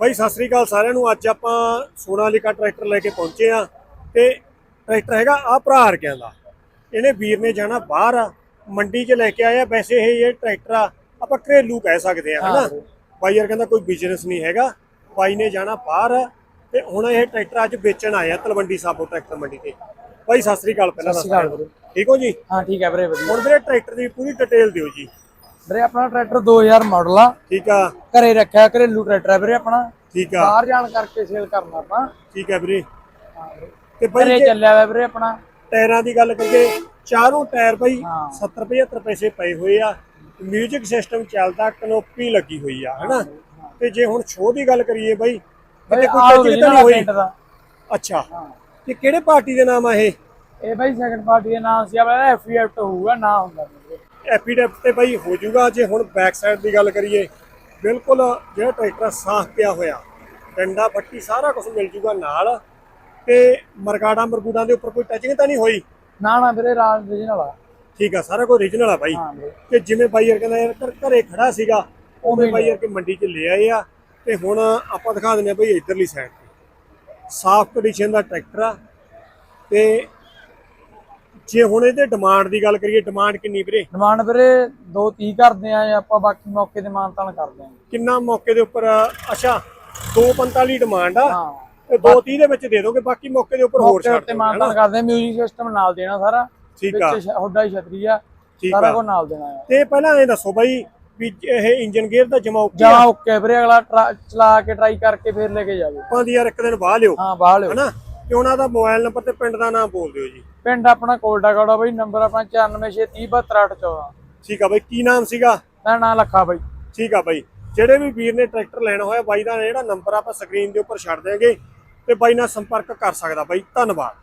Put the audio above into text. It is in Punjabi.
ਬਾਈ ਸਤਿ ਸ੍ਰੀ ਅਕਾਲ ਸਾਰਿਆਂ ਨੂੰ। ਅੱਜ ਆਪਾਂ ਸੋਨਾਲੀਕਾ ਟਰੈਕਟਰ ਲੈ ਕੇ ਪਹੁੰਚੇ ਆ ਤੇ ਟਰੈਕਟਰ ਹੈਗਾ ਆ ਭਰਾ ਹਰਕਿਆਂ ਦਾ। ਇਹਨੇ ਵੀਰ ਨੇ ਜਾਣਾ ਬਾਹਰ ਆ ਮੰਡੀ 'ਚ ਲੈ ਕੇ ਆਇਆ। ਵੈਸੇ ਇਹ ਇਹ ਟਰੈਕਟਰ ਆ ਆਪਾਂ ਘਰੇਲੂ ਕਹਿ ਸਕਦੇ ਆ ਹਨਾ? ਬਾਈ ਯਾਰ ਕਹਿੰਦਾ ਕੋਈ ਬਿਜ਼ਨਸ ਨਹੀਂ ਹੈਗਾ। ਬਾਈ ਨੇ ਜਾਣਾ ਬਾਹਰ ਆ ਤੇ ਹੁਣ ਇਹ ਟਰੈਕਟਰ ਅੱਜ ਵੇਚਣ ਆਇਆ ਤਲਵੰਡੀ ਸਾਬੋ ਟਰੈਕਟਰ ਮੰਡੀ ਤੇ। ਬਾਈ ਸਤਿ ਸ੍ਰੀ ਅਕਾਲ ਪਹਿਲਾਂ ਸਤਿ ਸ਼੍ਰੀ ਅਕਾਲ। ਠੀਕ ਹੋ ਜੀ? ਹਾਂ ਠੀਕ ਹੈ ਵੀਰੇ ਵਧੀਆ। ਹੁਣ ਵੀਰੇ ਟਰੈਕਟਰ ਦੀ ਪੂਰੀ ਡਿਟੇਲ ਦਿਓ ਜੀ। ਵੀਰੇ ਆਪਣਾ ਟਰੈਕਟਰ 2000 ਮਾਡਲ ਆ। ਠੀਕ ਆ। ਘਰੇ ਰੱਖਿਆ ਘਰੇਲੂ ਟਰੈਕਟਰ ਹੈ ਵੀਰੇ ਆਪਣਾ। ਠੀਕ ਆ। ਬਾਹਰ ਜਾਣ ਕਰਕੇ ਸੇਲ ਕਰਨਾ ਆਪਾਂ। ਠੀਕ ਆ ਵੀਰੇ। ਤੇ ਬਾਈ ਘਰੇ ਚੱਲਿਆ ਹੋਇਆ ਵੀਰੇ ਆਪਣਾ। ਟਾਇਰਾਂ ਦੀ ਗੱਲ ਕਰੀਏ ਚਾਰੋਂ ਟਾਇਰ ਬਈ ਹਾਂ। 70 75 ਪੈਸੇ ਪਏ ਹੋਏ ਆ। ਮਿਊਜ਼ਿਕ ਸਿਸਟਮ ਚੱਲਦਾ ਕਨੋਪੀ ਲੱਗੀ ਹੋਈ ਆ ਹਨਾ? ਤੇ ਜੇ ਹੁਣ ਸ਼ੋਅ ਦੀ ਗੱਲ ਕਰੀਏ ਬਈ ਕਿਤੇ ਕੋਈ ਤਾਂ ਨਹੀਂ ਹੋਈ। ਅੱਛਾ। ਤੇ ਕਿਹੜੇ ਪਾਰਟੀ ਦੇ ਨਾਮ ਆ ਇਹ? ਇਹ ਬਾਈ ਸੈਕੰਡ ਪਾਰਟੀ ਦਾ ਨਾਮ ਸੀ ਆਪਣਾ ਐਫਈਐਫ ਹੋਊਗਾ ਨਾ ਹੁੰਦਾ। ਐਪੀਡੈਪ ਤੇ ਬਈ ਹੋ ਜਾਊਗਾ। ਜੇ ਹੁਣ ਬੈਕ ਸਾਈਡ ਦੀ ਗੱਲ ਕਰੀਏ ਬਿਲਕੁਲ ਜਿਹੜਾ ਟਰੈਕਟਰ ਸਾਫ਼ ਪਿਆ ਹੋਇਆ। ਡੰਡਾ ਪੱਟੀ ਸਾਰਾ ਕੁਝ ਮਿਲ ਜਾਊਗਾ ਨਾਲ। ਤੇ ਮਰਗਾੜਾ ਮਰਗੂਡਾਂ ਦੇ ਉੱਪਰ ਕੋਈ ਟੱਚਿੰਗ ਤਾਂ ਨਹੀਂ ਹੋਈ? ਨਾ ਨਾ ਵੀਰੇ ਰਾਜ original ਆ। ਠੀਕ ਆ ਸਾਰਾ ਕੁਝ ਓਰੀਜਨਲ ਆ ਬਾਈ। ਹਾਂ ਵੀਰੇ। ਕਿ ਜਿਵੇਂ ਬਾਈ ਯਾਰ ਕਹਿੰਦਾ ਯਾਰ ਘਰ- ਘਰੇ ਖੜਾ ਸੀਗਾ ਉਵੇਂ ਬਾਈ ਯਾਰ ਕਿ ਮੰਡੀ 'ਚ ਲੈ ਆਏ ਆ। ਤੇ ਹੁਣ ਆਪਾਂ ਦਿਖਾ ਦਿੰਦੇ ਆ ਬਈ ਇਧਰਲੀ ਸਾਈਡ ਤੇ। ਸਾਫ਼ ਕੰਡੀਸ਼ਨ ਦਾ ਟਰੈਕਟਰ ਆ। ਤੇ ਜੇ ਹੁਣ ਇਹਦੇ ਡਿਮਾਂਡ ਦੀ ਗੱਲ ਕਰੀਏ ਡਿਮਾਂਡ ਕਿੰਨੀ ਵੀਰੇ? ਡਿਮਾਂਡ ਵੀਰੇ 230 ਕਰਦੇ ਆ ਆਪਾਂ ਬਾਕੀ ਮੌਕੇ ਤੇ ਮਾਨਤਾਨ ਕਰਦੇ ਆ। ਕਿੰਨਾ ਮੌਕੇ ਦੇ ਉੱਪਰ ਅੱਛਾ 245 ਡਿਮਾਂਡ ਆ? ਹਾਂ। ਤੇ 230 ਦੇ ਵਿੱਚ ਦੇ ਦੋਗੇ ਬਾਕੀ ਮੌਕੇ ਦੇ ਉੱਪਰ ਹੋਰ ਛੱਡ ਤੇ ਮਾਨਤਾਨ ਕਰਦੇ ਆ ਮਿਊਜ਼ਿਕ ਸਿਸਟਮ ਨਾਲ ਦੇਣਾ ਸਾਰਾ। ਠੀਕ ਆ। ਵਿੱਚ ਹੁੱਡਾ ਹੀ ਛਤਰੀ ਆ ਸਾਰਾ ਕੁਝ ਨਾਲ ਦੇਣਾ ਆ। ਤੇ ਪਹਿਲਾਂ ਇਹ ਦੱਸੋ ਬਾਈ ਵੀ ਇਹ ਇੰਜਨ ਗੇਅਰ ਦਾ ਜਮਾ ਉੱਕੇ ਜਾਂ ਓਕੇ ਵੀਰੇ ਅਗਲਾ ਚਲਾ ਕੇ ਟਰਾਈ ਕਰਕੇ ਫਿਰ ਲੈ ਕੇ ਜਾਵੇ। ਆਪਾਂ ਦੀ ਯਾਰ ਇੱਕ ਦਿਨ ਬਾਹ ਲਿਓ। ਹਾਂ ਬਾਹਰ ਲਿਓ। ਹਨਾ ਤੇ ਉਹਨਾਂ ਦਾ ਮੋਬਾਈਲ ਨੰਬਰ ਤੇ ਪਿੰਡ ਦਾ ਨਾਮ ਬੋਲ ਦਿਓ ਜੀ। ਪਿੰਡ ਆਪਣਾ ਕੋਲਡਾ ਕੋੜਾ ਬਈ ਨੰਬਰ ਆਪਣਾ 9463072814 ਠੀਕ ਆ ਬਾਈ ਕੀ ਨਾਮ ਸੀਗਾ? ਮੈਂ ਨਾਂ ਲੱਖਾ ਬਈ। ਠੀਕ ਆ ਬਾਈ ਜਿਹੜੇ ਵੀ ਵੀਰ ਨੇ ਟਰੈਕਟਰ ਲੈਣਾ ਹੋਇਆ ਬਾਈ ਦਾ ਜਿਹੜਾ ਨੰਬਰ ਆਪਾਂ ਸਕਰੀਨ ਦੇ ਉੱਪਰ ਛੱਡ ਦਿਆਂਗੇ ਤੇ ਬਾਈ ਨਾਲ ਸੰਪਰਕ ਕਰ ਸਕਦਾ ਬਾਈ ਧੰਨਵਾਦ।